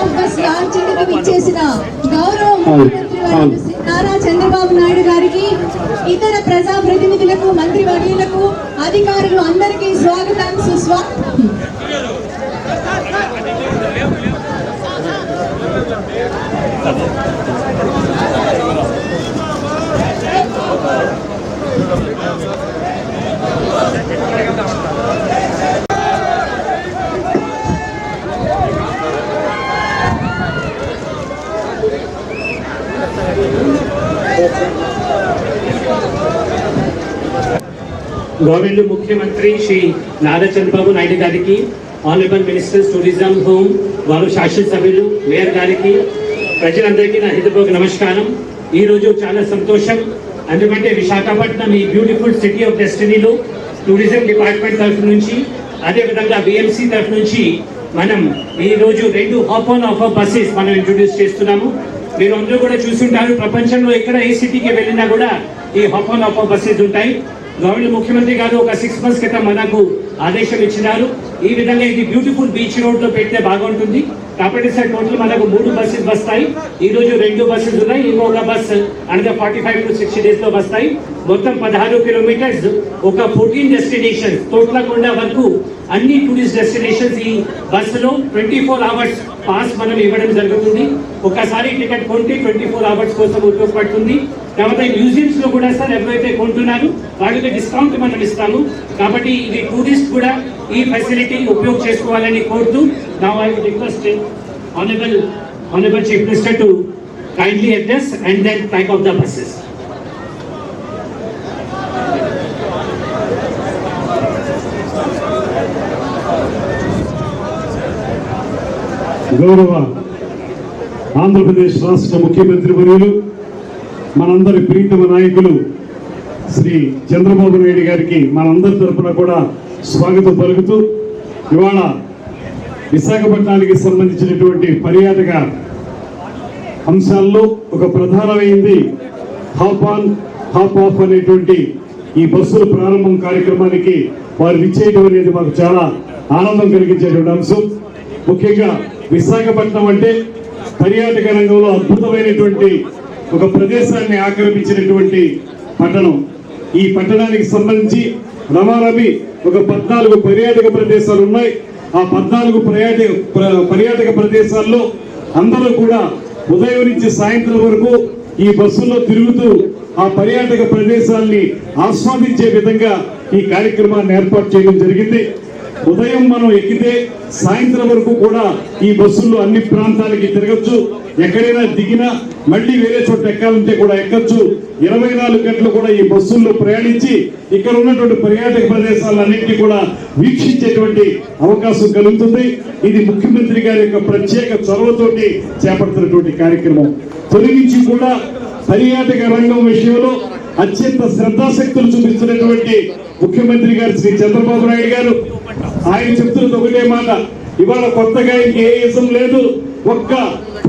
Of bus విచ్చేసిన గౌరవ ముఖ్యమంత్రి నారా చంద్రబాబు నాయుడు గారికి ఇతర ప్రజా ప్రతినిధులకు మంత్రి వర్యులకు అధికారులు అందరికీ స్వాగతం సుస్వాగతం. గవర్నమెంట్ ముఖ్యమంత్రి శ్రీ నారా చంద్రబాబు నాయుడు గారికి ఆనరబుల్ మినిస్టర్స్ టూరిజం హోమ్ వారు శాసనసభ్యులు మేయర్ గారికి ప్రజలందరికీ నా హృదయపూర్వక నమస్కారం. ఈ రోజు చాలా సంతోషం. ఎందుకంటే విశాఖపట్నం ఈ బ్యూటిఫుల్ సిటీ ఆఫ్ డెస్టినీలో టూరిజం డిపార్ట్మెంట్ తరఫు నుంచి అదేవిధంగా బిఎంసీ తరఫు నుంచి మనం ఈ రోజు రెండు హాఫ్ ఆన్ ఆఫ్ బస్సెస్ మనం ఇంట్రొడ్యూస్ చేస్తున్నాము. మీరు అందరూ కూడా చూసుంటారు. ప్రపంచంలో ఎక్కడ ఏ సిటీకి వెళ్ళినా కూడా ఈ హాప్ ఆన్ బస్సెస్ ఉంటాయి. గవర్నమెంట్ ముఖ్యమంత్రి గారు ఒక సిక్స్ మంత్స్ క్రితం మనకు ఆదేశం ఇచ్చినారు. ఈ విధంగా ఇది బ్యూటిఫుల్ బీచ్ రోడ్లో పెడితే బాగుంటుంది. కాబట్టి సార్ టోటల్ మనకు మూడు బస్సెస్ వస్తాయి. ఈ రోజు రెండు బస్సెస్ ఉన్నాయి. ఇంకొక బస్ అనగా ఫార్టీ ఫైవ్ టు సిక్స్టీ డేస్లో వస్తాయి. మొత్తం పదహారు కిలోమీటర్స్ ఒక ఫోర్టీన్ డెస్టినేషన్ తోట్లకొండ వరకు అన్ని టూరిస్ట్ డెస్టినేషన్స్ ఈ బస్సులో ట్వంటీ ఫోర్ అవర్స్ పాస్ మనం ఇవ్వడం జరుగుతుంది. ఒకసారి టికెట్ కొంటే ట్వంటీ ఫోర్ అవర్స్ కోసం ఉపయోగపడుతుంది. తర్వాత మ్యూజియంస్లో కూడా సార్ ఎవరైతే కొంటున్నారు వాళ్ళకి డిస్కౌంట్ మనం ఇస్తాము. కాబట్టి ఇది టూరిస్ట్ కూడా ఈ ఫెసిలిటీ ఉపయోగం చేసుకోవాలని కోరుతూ నా వారికి request honourable honourable chief minister to kindly address and then type of the buses గౌరవ ఆంధ్రప్రదేశ్ రాష్ట్ర ముఖ్యమంత్రి వర్యులు మనందరి ప్రీతమ నాయకులు శ్రీ చంద్రబాబు నాయుడు గారికి మనందరి తరపున కూడా స్వాగతం పలుకుతూ ఇవాళ విశాఖపట్నానికి సంబంధించినటువంటి పర్యాటక అంశాల్లో ఒక ప్రధానమైంది హాప్ ఆన్ హాప్ ఆఫ్ అనేటువంటి ఈ బస్సుల ప్రారంభం కార్యక్రమానికి వారు విచ్చేయడం అనేది మాకు చాలా ఆనందం కలిగించేటువంటి అంశం. ముఖ్యంగా విశాఖపట్నం అంటే పర్యాటక రంగంలో అద్భుతమైనటువంటి ఒక ప్రదేశాన్ని ఆక్రమించినటువంటి పట్టణం. ఈ పట్టణానికి సంబంధించి రమారమి ఒక పద్నాలుగు పర్యాటక ప్రదేశాలు ఉన్నాయి ఆ పద్నాలుగు పర్యాటక పర్యాటక ప్రదేశాల్లో అందరూ కూడా ఉదయం నుంచి సాయంత్రం వరకు ఈ బస్సుల్లో తిరుగుతూ ఆ పర్యాటక ప్రదేశాల్ని ఆస్వాదించే విధంగా ఈ కార్యక్రమాన్ని ఏర్పాటు చేయడం జరిగింది. ఉదయం మనం ఎక్కితే సాయంత్రం వరకు కూడా ఈ బస్సుల్లో అన్ని ప్రాంతాలకి తిరగచ్చు. ఎక్కడైనా దిగినా మళ్ళీ వేరే చోట ఎక్కాలంటే కూడా ఎక్కచ్చు. ఇరవై నాలుగు గంటలు కూడా ఈ బస్సుల్లో ప్రయాణించి ఇక్కడ ఉన్నటువంటి పర్యాటక ప్రదేశాలన్నింటినీ కూడా వీక్షించేటువంటి అవకాశం కలుగుతుంది. ఇది ముఖ్యమంత్రి గారి యొక్క ప్రత్యేక చొరవతోటి చేపడుతున్నటువంటి కార్యక్రమం. తొలి నుంచి కూడా పర్యాటక రంగం విషయంలో అత్యంత శ్రద్ధాశక్తులు చూపిస్తున్నటువంటి ముఖ్యమంత్రి గారు శ్రీ చంద్రబాబు నాయుడు గారు. ఆయన చెప్తున్నది ఒకటే మాట. ఇవాళ కొత్తగా ఇంకే ఇసం లేదు. ఒక్క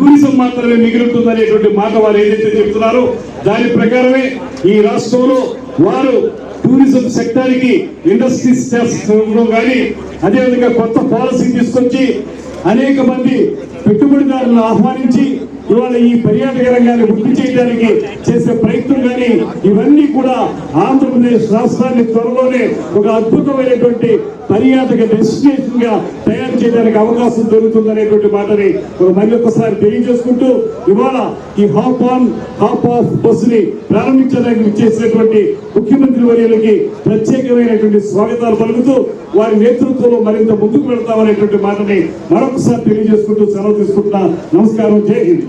టూరిజం మాత్రమే మిగులుతుంది అనేటువంటి మాట వారు ఏదైతే చెప్తున్నారో దాని ప్రకారమే ఈ రాష్ట్రంలో వారు టూరిజం సెక్టార్కి ఇండస్ట్రీస్ చేస్తుండడం కానీ అదేవిధంగా కొత్త పాలసీ తీసుకొచ్చి అనేక మంది పెట్టుబడిదారులను ఆహ్వానించి ఇవాళ ఈ పర్యాటక రంగాన్ని వృద్ధి చేయడానికి చేసే ప్రయత్నం కానీ ఇవన్నీ కూడా ఆంధ్రప్రదేశ్ రాష్ట్రాన్ని త్వరలోనే ఒక అద్భుతమైనటువంటి పర్యాటక డెస్టినేషన్గా తయారు చేయడానికి అవకాశం దొరుకుతుందనేటువంటి మాటని మరి ఒక్కసారి తెలియజేసుకుంటూ ఇవాళ ఈ హాప్ ఆన్ హాప్ ఆఫ్ బస్సుని ప్రారంభించడానికి చేసినటువంటి ముఖ్యమంత్రి వర్యులకి ప్రత్యేకమైనటువంటి స్వాగతాలు పలుకుతూ వారి నేతృత్వంలో మరింత ముందుకు వెళ్తామనేటువంటి మాటని మరొకసారి తెలియజేసుకుంటూ సెలవు తీసుకుంటున్నా. నమస్కారం. జై హింద్.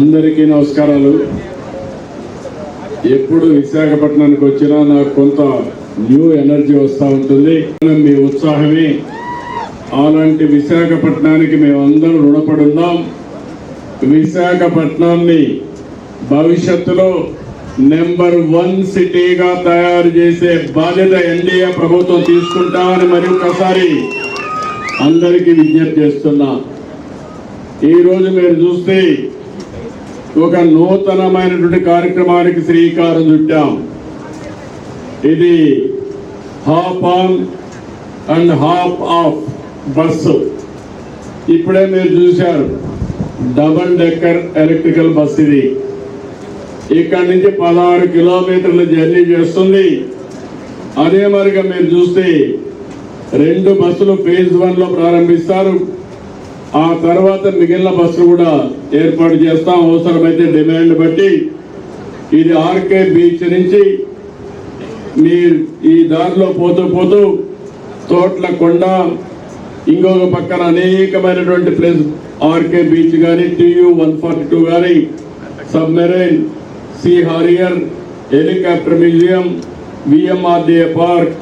అందరికీ నమస్కారాలు. ఎప్పుడు విశాఖపట్నానికి వచ్చినా నాకు కొంత న్యూ ఎనర్జీ వస్తూ ఉంటుంది. మీ ఉత్సాహమే. అలాంటి విశాఖపట్నానికి మేమందరం రుణపడి ఉన్నాం. విశాఖపట్నాన్ని భవిష్యత్తులో నెంబర్ వన్ సిటీగా తయారు చేసే బాధ్యత ఎన్డీఏ ప్రభుత్వం తీసుకుంటామని మరి ఒకసారి అందరికీ విజ్ఞప్తి చేస్తున్నా. ఈరోజు మీరు చూస్తే ఒక నూతనమైనటువంటి కార్యక్రమానికి శ్రీకారం చుట్టాం. ఇది hop on and hop off bus ఇప్పుడే మీరు చూశారు డబల్ డెక్కర్ ఎలక్ట్రికల్ బస్ ఇది. ఇక్కడ నుంచి పదహారు కిలోమీటర్ల జర్నీ చేస్తుంది. అదే మరిగా మీరు చూస్తే రెండు బస్సులు ఫేజ్ వన్లో ప్రారంభిస్తారు. ఆ తర్వాత మిగిలిన బస్సులు కూడా ఏర్పాటు చేస్తాం అవసరమైతే డిమాండ్ బట్టి ఇది ఆర్కే బీచ్ నుంచి మీరు ఈ దారిలో పోతూ పోతూ తోట్ల కొండ ఇంకొక పక్కన అనేకమైనటువంటి ప్లేస్ ఆర్కే బీచ్ కానీ టీయూ వన్ ఫార్టీ టూ కానీ submarine Sea Harrier helicopter museum VMRDA park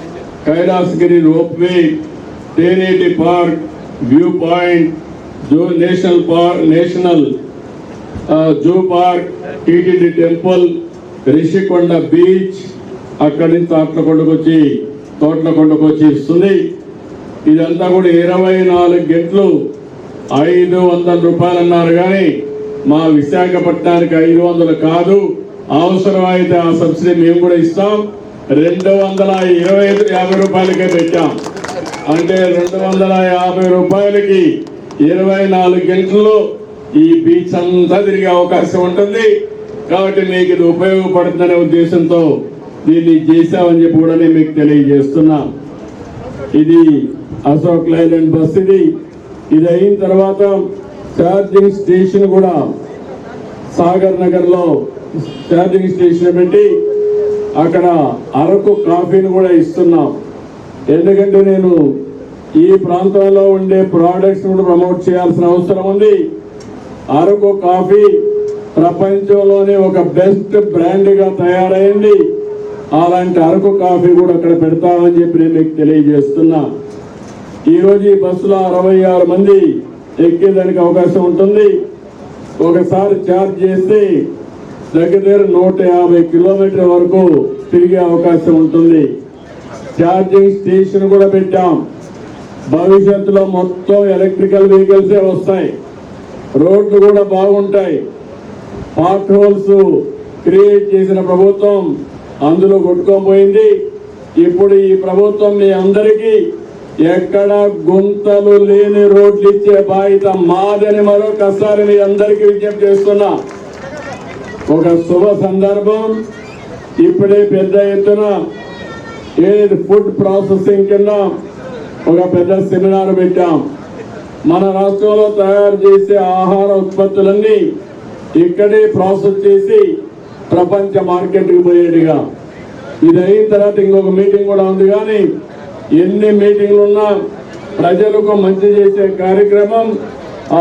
Kailasagiri ropeway Teneti park view point zoo national park national zoo park TTD temple Rishikonda beach అక్కడి నుంచి తోట్లకొండకు వచ్చి తోటల వచ్చి ఇస్తుంది ఇదంతా కూడా ఇరవై నాలుగు గంటలు ఐదు వందల రూపాయలు అన్నారు కానీ మా విశాఖపట్నానికి ఐదు వందలు కాదు. అవసరమైతే ఆ సబ్సిడీ మేము కూడా ఇస్తాం. రెండు వందల ఇరవై ఐదు యాభై రూపాయలకే పెట్టాం. అంటే రెండు వందల యాభై రూపాయలకి ఇరవై నాలుగు గంటల్లో ఈ బీచ్ అంతా తిరిగే అవకాశం ఉంటుంది. కాబట్టి మీకు ఇది ఉపయోగపడుతుందనే ఉద్దేశంతో దీన్ని చేశామని చెప్పి కూడా నేను మీకు తెలియజేస్తున్నా. ఇది అశోక్ లైలాండ్ బస్ ఇది. ఇది అయిన తర్వాత ఛార్జింగ్ స్టేషన్ కూడా సాగర్ నగర్లో ఛార్జింగ్ స్టేషన్ పెట్టి అక్కడ అరకు కాఫీని కూడా ఇస్తున్నాం. ఎందుకంటే నేను ఈ ప్రాంతంలో ఉండే ప్రోడక్ట్స్ కూడా ప్రమోట్ చేయాల్సిన అవసరం ఉంది. అరకు కాఫీ ప్రపంచంలోనే ఒక బెస్ట్ బ్రాండ్గా తయారైంది. అలాంటి అరకు కాఫీ కూడా అక్కడ పెడతామని చెప్పి నేను మీకు తెలియజేస్తున్నా. ఈరోజు ఈ బస్సులో అరవై ఆరు మంది ఎక్కేదానికి అవకాశం ఉంటుంది. ఒకసారి ఛార్జ్ చేస్తే దగ్గర దగ్గర నూట యాభై కిలోమీటర్ వరకు తిరిగే అవకాశం ఉంటుంది. ఛార్జింగ్ స్టేషన్ కూడా పెట్టాం. భవిష్యత్తులో మొత్తం ఎలక్ట్రికల్ వెహికల్సే వస్తాయి. రోడ్లు కూడా బాగుంటాయి. పార్ట్ హోల్స్ క్రియేట్ చేసిన ప్రభుత్వం అందులో కొట్టుకోపోయింది ఇప్పుడు ఈ ప్రభుత్వం మీ అందరికీ ఎక్కడ గుంతలు లేని రోడ్లు ఇచ్చే బాధ్యత మాదని మరొకసారి మీ అందరికీ విజ్ఞప్తి చేస్తున్నా. ఒక శుభ సందర్భం. ఇప్పుడే పెద్ద ఎత్తున ఏది ఫుడ్ ప్రాసెసింగ్ కింద ఒక పెద్ద సెమినార్ పెట్టాం. మన రాష్ట్రంలో తయారు చేసే ఆహార ఉత్పత్తులన్నీ ఇక్కడే ప్రాసెస్ చేసి ప్రపంచ మార్కెట్కి పోయేట్టుగా ఇది అయిన తర్వాత ఇంకొక మీటింగ్ కూడా ఉంది కానీ ఎన్ని మీటింగ్లు ఉన్నా ప్రజలకు మంచి చేసే కార్యక్రమం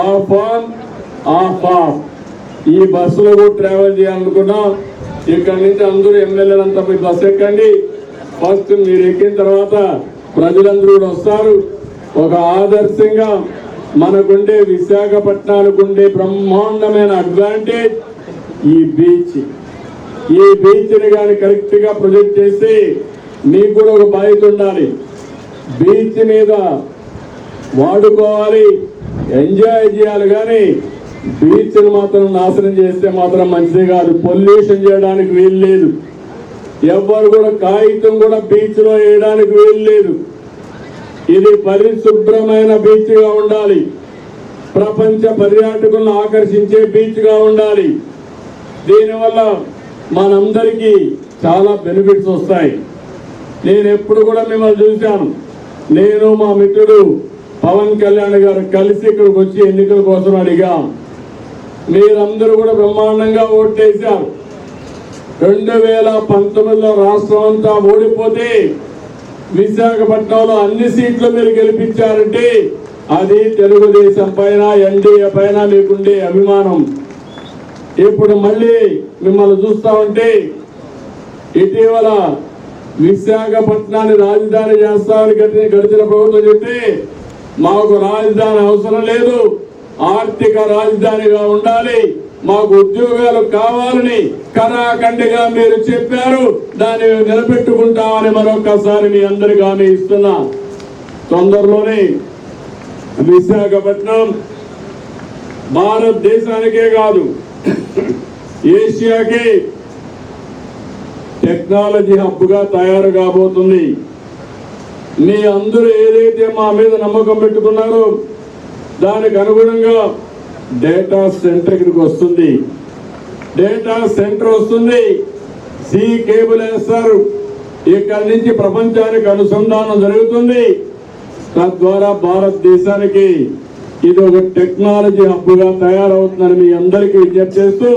ఆఫ్ ఆన్ ఆఫ్ ఆఫ్ ఈ బస్సులో ట్రావెల్ చేయాలనుకున్నాం. ఇక్కడ నుంచి అందరూ ఎమ్మెల్యేలంతా పోయి బస్సు ఎక్కండి. ఫస్ట్ మీరు ఎక్కిన తర్వాత ప్రజలందరూ కూడా వస్తారు. ఒక ఆదర్శంగా మనకుండే విశాఖపట్నానికి ఉండే బ్రహ్మాండమైన అడ్వాంటేజ్ ఈ బీచ్ ఈ బీచ్ని కానీ కరెక్ట్గా ప్రొజెక్ట్ చేసి మీకు కూడా ఒక బాధ్యత ఉండాలి. బీచ్ మీద వాడుకోవాలి ఎంజాయ్ చేయాలి కానీ బీచ్ను మాత్రం నాశనం చేస్తే మాత్రం మంచిది కాదు. పొల్యూషన్ చేయడానికి వీలు లేదు. ఎవ్వరు కూడా కాగితం కూడా బీచ్లో వేయడానికి వీలు లేదు ఇది పరిశుభ్రమైన బీచ్గా ఉండాలి. ప్రపంచ పర్యాటకులను ఆకర్షించే బీచ్గా ఉండాలి. దీనివల్ల మనందరికీ చాలా బెనిఫిట్స్ వస్తాయి. నేను ఎప్పుడు కూడా మిమ్మల్ని చూశాను. నేను మా మిత్రుడు పవన్ కళ్యాణ్ గారు కలిసి ఇక్కడికి వచ్చి ఎన్నికల కోసం అడిగాం. మీరందరూ కూడా బ్రహ్మాండంగా ఓటేశారు రెండు వేల పంతొమ్మిదిలో రాష్ట్రం అంతా ఓడిపోతే విశాఖపట్నంలో అన్ని సీట్లు మీరు గెలిపించారంటే అది తెలుగుదేశం పైన ఎన్డీఏ పైన మీకుండే అభిమానం. ఇప్పుడు మళ్ళీ మిమ్మల్ని చూస్తా ఉంటే ఇటీవల విశాఖపట్నాన్ని రాజధాని చేస్తామని గడిచిన గడిచిన ప్రభుత్వం చెప్తే మాకు రాజధాని అవసరం లేదు ఆర్థిక రాజధానిగా ఉండాలి. మాకు ఉద్యోగాలు కావాలని కరాఖండిగా మీరు చెప్పారు. దాన్ని నిలబెట్టుకుంటామని మరొకసారి మీ అందరికి హామీ ఇస్తున్నా. తొందరలోనే విశాఖపట్నం భారతదేశానికే కాదు ఏషియాకి టెక్నాలజీ హబ్గా తయారు కాబోతుంది. మీ అందరూ ఏదైతే మా మీద నమ్మకం పెట్టుకున్నారో దానికి అనుగుణంగా డేటా సెంటర్ ఇక్కడికి వస్తుంది. డేటా సెంటర్ వస్తుంది. సి కేబుల్ వేస్తారు. ఇక్కడి నుంచి ప్రపంచానికి అనుసంధానం జరుగుతుంది. తద్వారా భారతదేశానికి ఇది ఒక టెక్నాలజీ హబ్గా తయారవుతుందని మీ అందరికీ విజ్ఞప్తి చేస్తూ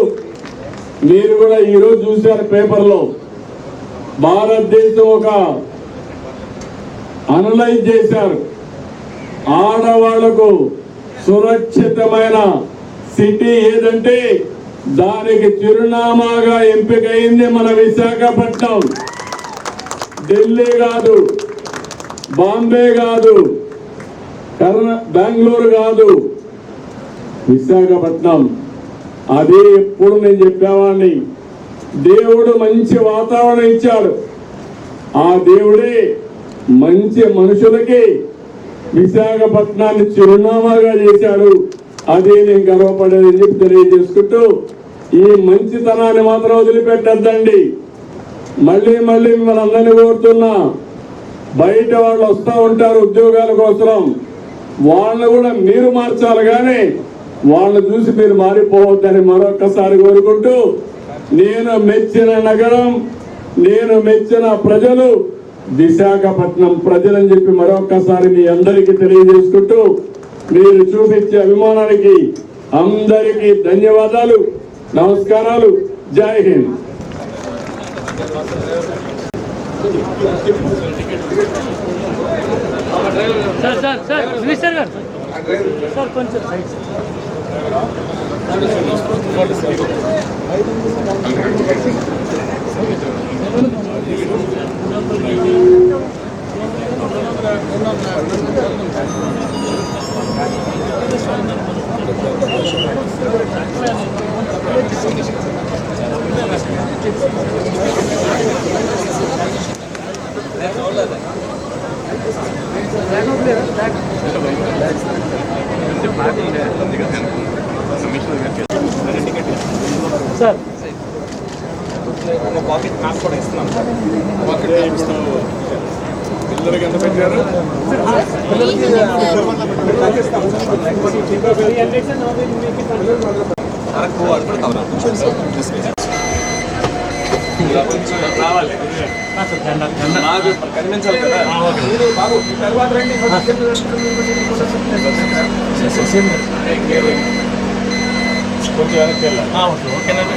మీరు కూడా ఈరోజు చూశారు పేపర్లో. భారతదేశం ఒక అనలైజ్ చేశారు. ఆడవాళ్ళకు సురక్షితమైన సిటీ ఏదంటే దానికి చిరునామాగా ఎంపికైంది మన విశాఖపట్నం. ఢిల్లీ కాదు బాంబే కాదు కర్ణ బెంగళూరు కాదు విశాఖపట్నం. అదే ఎప్పుడు నేను చెప్పేవాడిని దేవుడు మంచి వాతావరణం ఇచ్చాడు. ఆ దేవుడే మంచి మనుషులకి విశాఖపట్నాన్ని చిరునామాగా చేశాడు అదే నేను గర్వపడేదని చెప్పి తెలియజేసుకుంటూ ఈ మంచితనాన్ని మాత్రం వదిలిపెట్టద్దండి. మళ్ళీ మళ్ళీ మిమ్మల్ని అందరినీ కోరుతున్నా బయట వాళ్ళు వస్తూ ఉంటారు ఉద్యోగాల కోసం వాళ్ళని కూడా మీరు మార్చాలి కానీ వాళ్ళని చూసి మీరు మారిపోవద్దని మరొక్కసారి కోరుకుంటూ నేను మెచ్చిన నగరం నేను మెచ్చిన ప్రజలు విశాఖపట్నం ప్రజలని చెప్పి మరొక్కసారి మీ అందరికీ తెలియజేసుకుంటూ మీరు చూపించే అభిమానానికి అందరికీ ధన్యవాదాలు నమస్కారాలు. జై Hind. Sir sir sir minister గారు. సార్ కొంచెం సైడ్ సార్ సార్ ఒక పాకెట్ మ్యాప్ కూడా ఇస్తున్నాం పాకెట్ మ్యాప్ ఇస్తాం పిల్లలకి ఎంత పెట్టారు? అరకు వాడు కూడా రావాలి నాకు కొంచెం వెనక్కి వెళ్ళాలి ఓకేనండి.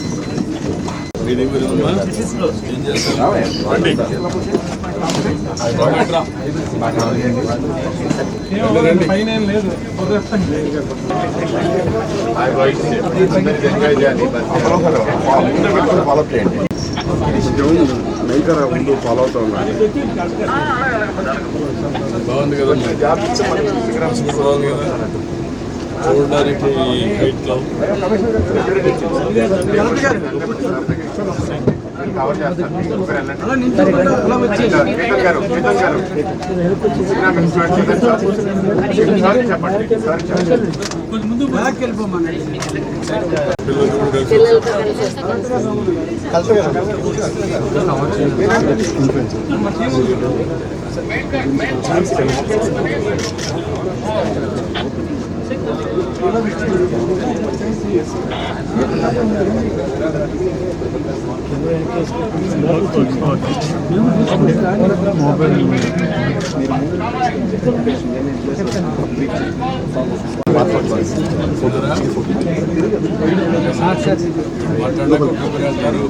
ఫాలో అవుతా ఉన్నాను బాగుంది కదా బాగుంది కదా చూడడానికి కవర్ చేస్తాను చెప్పండి సార్ చెప్పండి మాట్లాడడానికి ఒక్కొక్కరు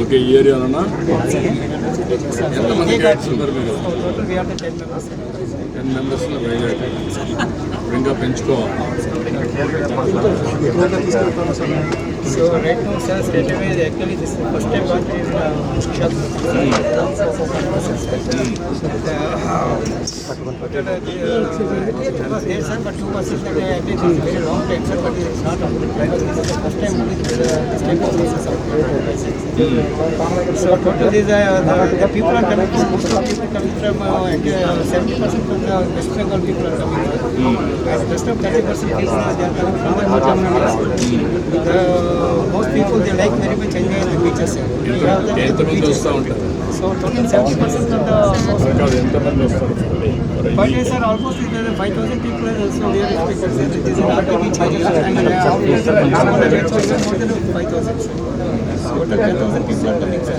ఓకే ఈ ఏరియాలోనా ఎంతమంది గైడ్స్ మీరు? టెన్ మెంబర్స్ ఇంకా పెంచుకోవాలి So right now, sir, straight away, actually, this is the first time what we uh, uh, uh, it was there, sir, but two buses that I did is very long time, sir, but it's not because this is the first time this, uh, this type of buses are So total is, uh, the, the people are coming from, most of people coming from, uh, seventy percent from the West Bengal people are coming. And rest of thirty percent is, uh, they are coming from the Tamil Nadu. The most people they like very much enjoy the beaches. rather than the ఎంతమంది beaches. వస్తూ ఉంటారు So total seventy percent of the కాదు ఎంతమంది వస్తారు but yes, sir, almost it is five thousand people are also there expected. Sir. It is not a beach and uh, after the normal rates are even more than five thousand. So total ten thousand people are coming, sir.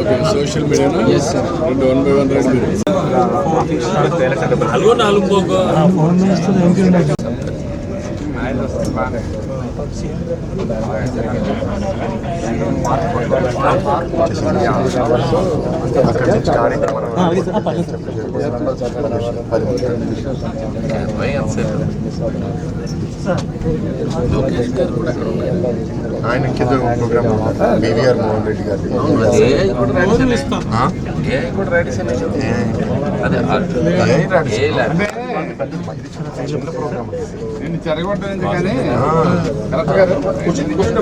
Okay social మీడియానా రెండు one by one రండి నాలుగు నాలుగు Poco అక్కడి నుంచి కార్యక్రమం ఆయన కింద programme BVR Mohan Reddy గారి నేను చెరగొట్టలేదు కానీ కరెక్ట్ గారు కూర్చుని కూర్చుంటే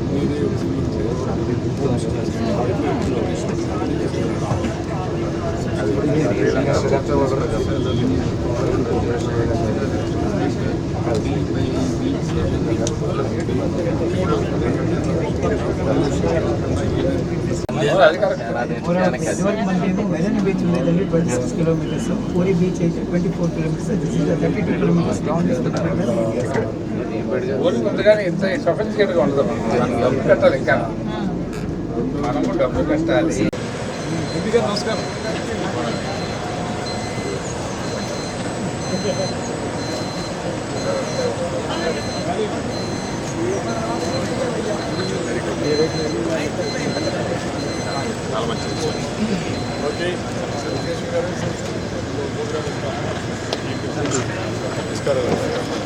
Gracias. Marine beach twenty six kilometres Puri beach అయితే twenty four kilometres kilometres ground ఊరికి ఉంది ఇంత సఫిషియెంట్గా ఉండదు మనం కట్టాలి ఇంకా నమస్కారం నమస్కారం